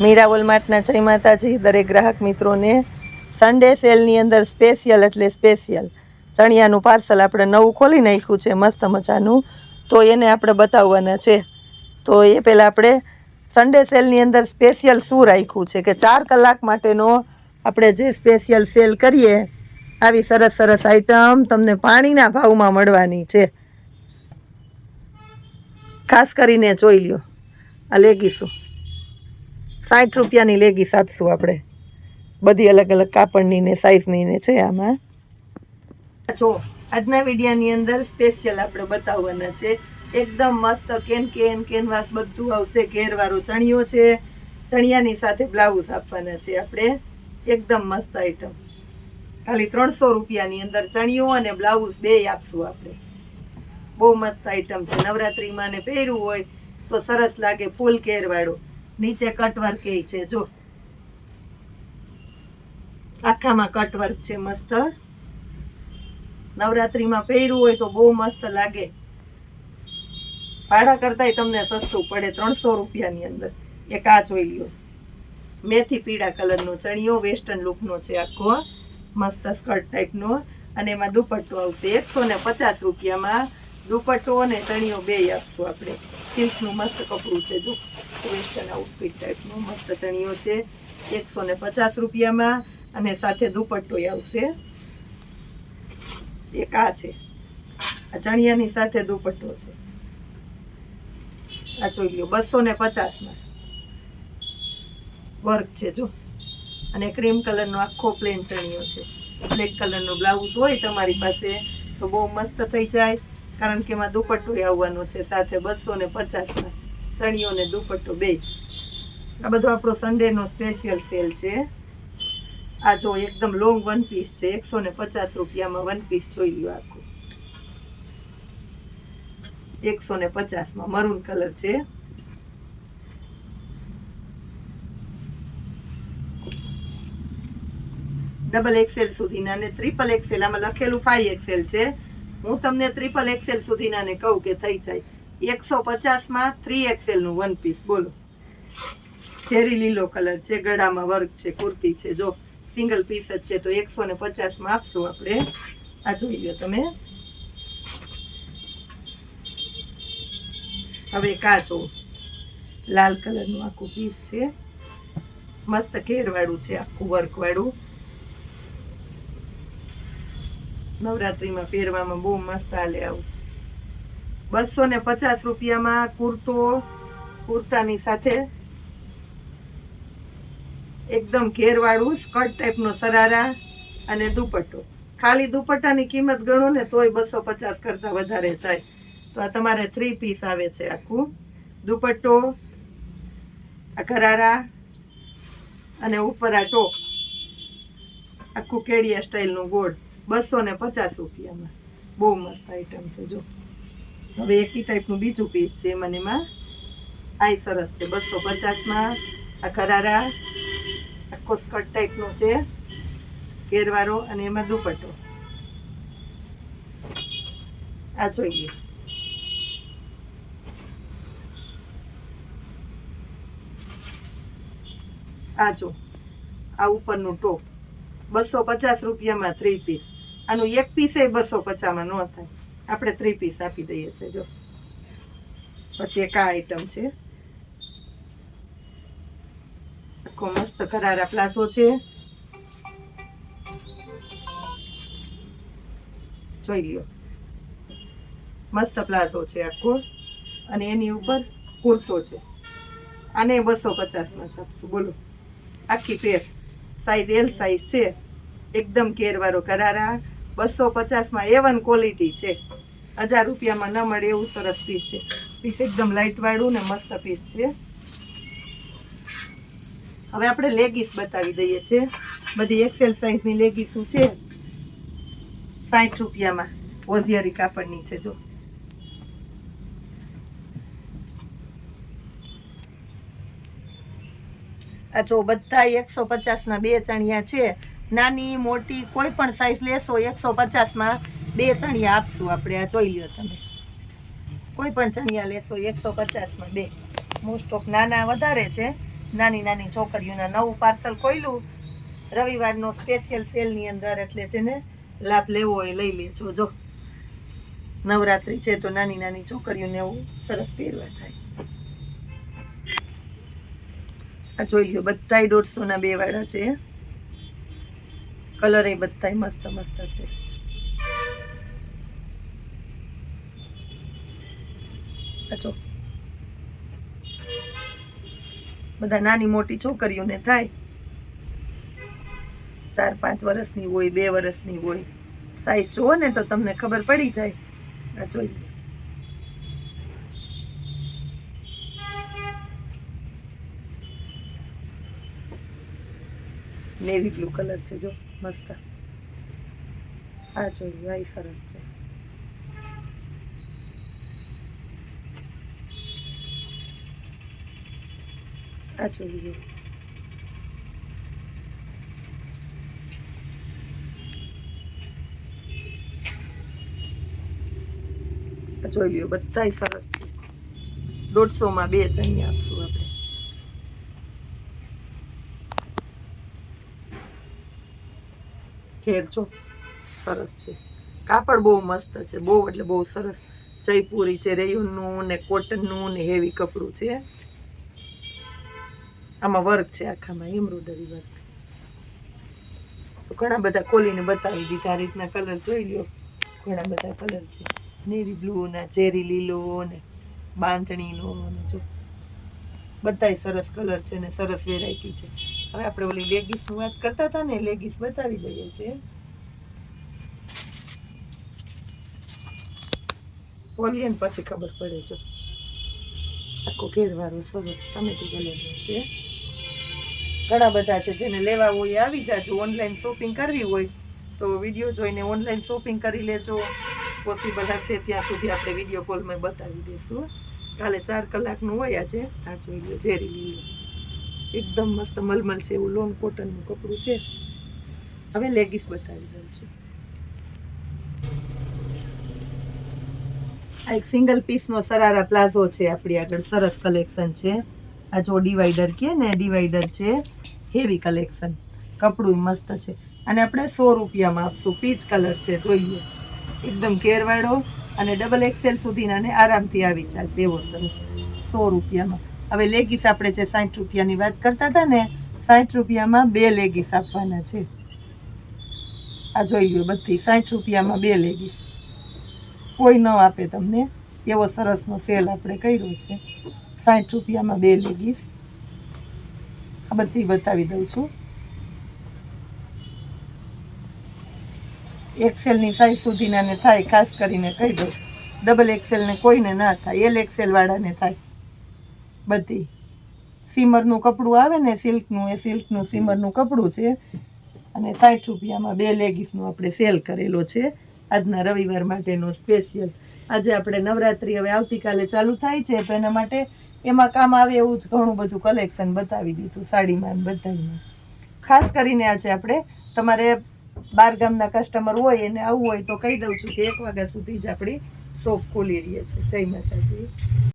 મીરા વોલમાર્ટના જય માતાજી. દરેક ગ્રાહક મિત્રોને સન્ડે સેલની અંદર સ્પેશિયલ એટલે સ્પેશિયલ ચણિયાનું પાર્સલ આપણે નવું ખોલી નાખ્યું છે, મસ્ત મજાનું. તો એને આપણે બતાવવાના છે. તો એ પહેલાં આપણે સન્ડે સેલની અંદર સ્પેશિયલ શું રાખ્યું છે કે ચાર કલાક માટેનો આપણે જે સ્પેશિયલ સેલ કરીએ, આવી સરસ સરસ આઈટમ તમને પાણીના ભાવમાં મળવાની છે. ખાસ કરીને જોઈ લ્યો. આ લેગીશું. સાઠ રૂપિયાની લેગીસ આપશું આપણે. બધી અલગ અલગ કાપડની ને સાઇઝની ને છે આમાં. જો, આજના વિડીયાની અંદર સ્પેશિયલ આપણે બતાવવાના છે. એકદમ મસ્ત કેન કેન કેનવાસ બધું આવશે. ઘેરવાળો ચણિયો છે. ચણિયાની સાથે બ્લાઉઝ આપવાના છે આપણે. એકદમ મસ્ત આઈટમ ખાલી ત્રણસો રૂપિયાની અંદર ચણિયો અને બ્લાઉઝ બે આપશું આપણે. બહુ મસ્ત આઈટમ છે. નવરાત્રિમાં ને પહેરવું હોય તો સરસ લાગે ફૂલ કેરવાળો નીચે કટવર્ક એ છે, જો. આખામાં કટવર્ક છે, મસ્ત. નવરાત્રીમાં પહેર્યું હોય તો બહુ મસ્ત લાગે. ભાડા કરતાંય તમને સસ્તું પડે, ત્રણસો રૂપિયાની અંદર. એક આ જોઈ લ્યો. મેથી પીળા કલરનો, ચણિયો વેસ્ટર્ન લુકનો છે આખો મસ્ત સ્કર્ટ ટાઈપનો અને એમાં દુપટ્ટો આવશે. એકસો ને પચાસ રૂપિયામાં દુપટ્ટો અને ચણિયો બે આપશું આપણે. સિલ્કનું મસ્ત કપડું છે જો વેસ્ટર્ન આઉટફિટ ટાઈપનું મસ્ત ચણિયો છે. એકસો ને પચાસ રૂપિયામાં અને સાથે દુપટ્ટો આવશે. એક આ છે. આ ચણિયાની સાથે દુપટ્ટો છે. આ જોઈ લો બસો ને પચાસમાં. વર્ક છે જો અને ક્રીમ કલરનો આખો પ્લેન ચણિયો છે. બ્લેક કલરનો બ્લાઉઝ હોય તમારી પાસે, તો બહુ મસ્ત થઈ જાય. કારણ કે એમાં દુપટ્ટો આવવાનો છે, સાથે બસો ને પચાસમાં ચણીઓ ને દુપટ્ટો બે. આ બધો આપણો સન્ડેનો સ્પેશિયલ સેલ છે. આ જો એકદમ લોંગ વન પીસ છે, એકસો ને પચાસ રૂપિયામાં વન પીસ જોઈ લ્યો આખું. એકસો ને પચાસમાં મરૂન કલર છે. ડબલ એક્સેલ સુધીના અને ટ્રિપલ એક્સેલ આમાં લખેલું ફાઈવ એક્સેલ છે. હું તમને ત્રિપલ એક્સેલ સુધીના ને કહું કે થઈ જાય. એકસો પચાસમાં થ્રી એક્સેલનું વન પીસ બોલો. ચેરી લીલો કલર છે, ગળામાં વર્ક છે, કુર્તી છે. જો સિંગલ પીસ જ છે, તો એકસો ને પચાસમાં આપશું આપણે. આ જોઈ લો તમે. હવે કાચો લાલ કલરનું આખું પીસ છે. મસ્ત ઘેરવાળું છે, આખું વર્કવાળું નવરાત્રિમાં પહેરવામાં બહુ મસ્ત હાલે આવું. બસો ને પચાસ રૂપિયામાં કુર્તો, કુર્તાની સાથે એકદમ ઘેરવાળું સ્કર્ટ ટાઈપનો સરારા અને દુપટ્ટો. ખાલી દુપટ્ટાની કિંમત ગણો ને તોય બસો પચાસ કરતાં વધારે જાય. તો આ તમારે થ્રી પીસ આવે છે આખું. દુપટ્ટો, આ ઘરારા અને ઉપર આ ટોપ. આખું કેડિયા સ્ટાઇલનું ગોળ. બસો ને પચાસ રૂપિયામાં. બહુ મસ્ત આઈટમ છે, જો. હવે એકી ટાઈપનું બીજું પીસ છે મને એમાં આઈ સરસ છે બસો પચાસમાં આ કરારા આખો સ્કર્ટ ટાઈપનો છે, ઘેરવાળો અને એમાં દુપટ્ટો. આ જોઈએ. આ જો, આ ઉપરનું ટોપ બસો પચાસ રૂપિયામાં થ્રી પીસ આનું એક પીસ એ બસો પચાસમાં ન થાય. આપણે ત્રી પીસ આપી દઈએ છીએ, જો. પછી એક આ આઈટમ છે. આખો મસ્ત કરારા પ્લાઝો છે. જોઈ લ્યો. મસ્ત પ્લાઝો છે આખો. અને એની ઉપર કુર્તો છે. આને બસો પચાસમાં છાપશું બોલો. આખી પેર સાઈઝ એલ સાઈઝ છે. એકદમ કેરવાળો કરારા બસો પચાસમાં એ વન ક્વોલિટી છે. હજાર રૂપિયામાં ન મળે એવું સરસ પીસ છે. પીસ એકદમ લાઇટવાળું ને મસ્ત પીસ છે. હવે આપણે લેગીસ બતાવી દઈએ છીએ બધી એક્સેલ સાઇઝની લેગીસું છે? સાઠ રૂપિયામાં. ઓઝિયરી કાપડની છે, જો. આ જો બધા એકસો પચાસના બે ચણિયા છે. નાની, મોટી કોઈ પણ સાઈઝ લેશો, એકસો પચાસમાં બે ચણિયા આપશું આપણે. આ જોઈ લ્યો તમે. કોઈ પણ ચણિયા લેશો, એકસો પચાસમાં બે. મોસ્ટ ઓફ નાના વધારે છે. નાની નાની છોકરીઓના નવું પાર્સલ ખોલ્યું રવિવારનો સ્પેશિયલ સેલની અંદર એટલે છે ને લાભ લેવો હોય લઈ લેજો. જો. નવરાત્રિ છે તો નાની નાની છોકરીઓને એવું સરસ પહેરવા થાય. આ જોઈ લ્યો, બધાય દોઢસોના બે વાળા છે. કલર એ બધાય મસ્ત મસ્ત છે. બધા નાની મોટી છોકરીઓને થાય. ચાર પાંચ વર્ષની હોય, બે વર્ષની હોય. સાઈઝ જુઓ ને તો તમને ખબર પડી જાય. આ જોઈ. નેવી બ્લુ કલર છે જો. મસ્ત. આ જોયું આ સરસ છે. આ જોઈ લો જોઈ લ્યો, બધાય સરસ છે. દોઢસોમાં બે જણી આપશું આપણે. ઘેર જો સરસ છે. કાપડ બહુ મસ્ત છે. બહુ એટલે બહુ સરસ. જયપુરી છે રેયુનનું ને કોટનનું ને હેવી કપડું છે. આમાં વર્ક છે આખામાં એમ્બ્રોડરી વર્ક. તો ઘણા બધા ખોલીને બતાવી દીધા રીતના કલર જોઈ લો ઘણા બધા કલર છે. નેવી બ્લુ ને ચેરી લીલો ને બાંધણીનો ને જો. બધાય સરસ કલર છે ને સરસ વેરાયટી છે. હવે આપણે ઓલી લેગીસની વાત કરતા હતા ને, લેગીસ બતાવી દઈએ છે. બોલીએ ને પછી ખબર પડે છે આખો ઘેરવાળું સરસ તમે કલરનો છે. ઘણા બધા છે જેને લેવા હોય આવી જાજો. ઓનલાઈન શોપિંગ કરવી હોય તો વીડિયો જોઈને ઓનલાઈન શોપિંગ કરી લેજો. પોસિબલ હશે ત્યાં સુધી આપણે વીડિયો કોલમાં બતાવી દઈશું. કાલે ચાર કલાકનું હોય આજે. આ જોઈ લો, ઝેરી લીલો. એકદમ મસ્ત મલમલ છે, એવું લોન કોટનનું કપડું છે. હવે લેગીસ બતાવી દઉં છું. આ એક સિંગલ પીસનો સરારા પ્લાઝો છે, આપણી આગળ સરસ કલેક્શન છે. આ જો ડિવાઈડર કે ને ડિવાઈડર છે હેવી કલેક્શન કપડું મસ્ત છે. અને આપણે સો રૂપિયામાં આપશું પીચ કલર છે, જોઈએ. એકદમ કેરવાળો અને ડબલ એક્સેલ સુધીના ને આરામથી આવી જશે એવો સરસ. સો રૂપિયામાં. હવે લેગીસ આપણે જે સાઠ રૂપિયાની વાત કરતા હતા ને, સાઠ રૂપિયામાં બે લેગીસ આપવાના છે. આ જોઈ લો બધી, સાઠ રૂપિયામાં બે લેગીસ. કોઈ ન આપે તમને, એવો સરસનો સેલ આપણે કર્યો છે. સાઠ રૂપિયામાં બે લેગીસ. આ બધી બતાવી દઉં છું. એક્સેલની સાઈઝ સુધીના ને થાય, ખાસ કરીને કહી દઉં. ડબલ એક્સેલને કોઈને ના થાય એલ એક્સેલ વાળાને થાય. બધી. સીમરનું કપડું આવે ને સિલ્કનું, એ સિલ્કનું સીમરનું કપડું છે. અને સાઠ રૂપિયામાં બે લેગીસનું આપણે સેલ કરેલો છે. આજના રવિવાર માટેનો સ્પેશિયલ. આજે આપણે નવરાત્રિ હવે આવતીકાલે ચાલુ થાય છે, તો એના માટે એમાં કામ આવે એવું જ ઘણું બધું કલેક્શન બતાવી દીધું સાડીમાં ને બધામાં. ખાસ કરીને આજે આપણે તમારે બાર ગામના કસ્ટમર હોય, એને આવવું હોય તો કહી દઉં છું કે એક વાગ્યા સુધી જ આપણી શોપ ખોલી રહીએ છે જય માતાજી.